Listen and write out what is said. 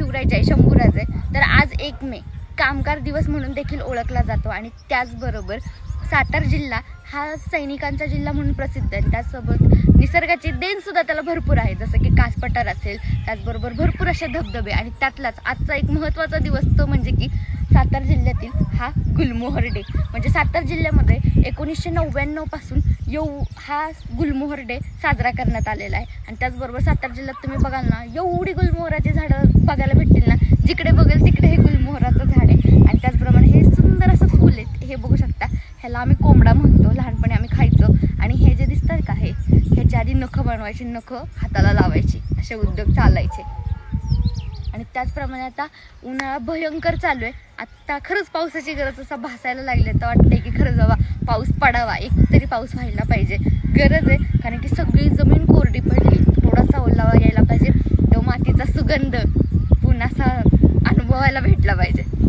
शिवराय आहे तर आज एक मे कामगार दिवस म्हणून देखील ओळखला जातो आणि त्याचबरोबर सातारा जिल्हा हा सैनिकांचा जिल्हा म्हणून प्रसिद्ध आहे. त्याचसोबत निसर्गाची देणसुद्धा त्याला भरपूर आहे. जसं की कासपठार असेल त्याचबरोबर भरपूर असे धबधबे आणि त्यातलाच आजचा एक महत्त्वाचा दिवस तो म्हणजे की सातारा जिल्ह्यातील हा गुलमोहर डे. म्हणजे सातारा जिल्ह्यामध्ये एकोणीसशे नव्याण्णवपासून येऊ हा गुलमोहर डे साजरा करण्यात आलेला आहे. आणि त्याचबरोबर सातारा जिल्ह्यात तुम्ही बघाल ना एवढी गुलमोहराची झाडं बघायला भेटतील ना. जिकडे बघेल तिकडे हे गुलमोहराचं झाड आहे. आणि त्याचप्रमाणे हे सुंदर असं फूल आहे हे बघू शकता. ह्याला आम्ही कोंबडा म्हणतो. लहानपणी आम्ही खायचो. आणि हे जे दिसतात का हे? ह्याच्या आधी नखं बनवायची. नखं हाताला लावायची. असे उद्योग चालायचे. आणि त्याचप्रमाणे आता उन्हाळा भयंकर चालू आहे. आत्ता खरंच पावसाची गरज असं भासायला लागले. तर वाटते की खरंच बाबा पाऊस पडावा. एक तरी पाऊस व्हायला पाहिजे. गरज आहे. कारण की सगळी जमीन कोरडी पडली. थोडासा ओलावा यायला पाहिजे. तो मातीचा सुगंध असा अनुभवायला भेटला पाहिजे.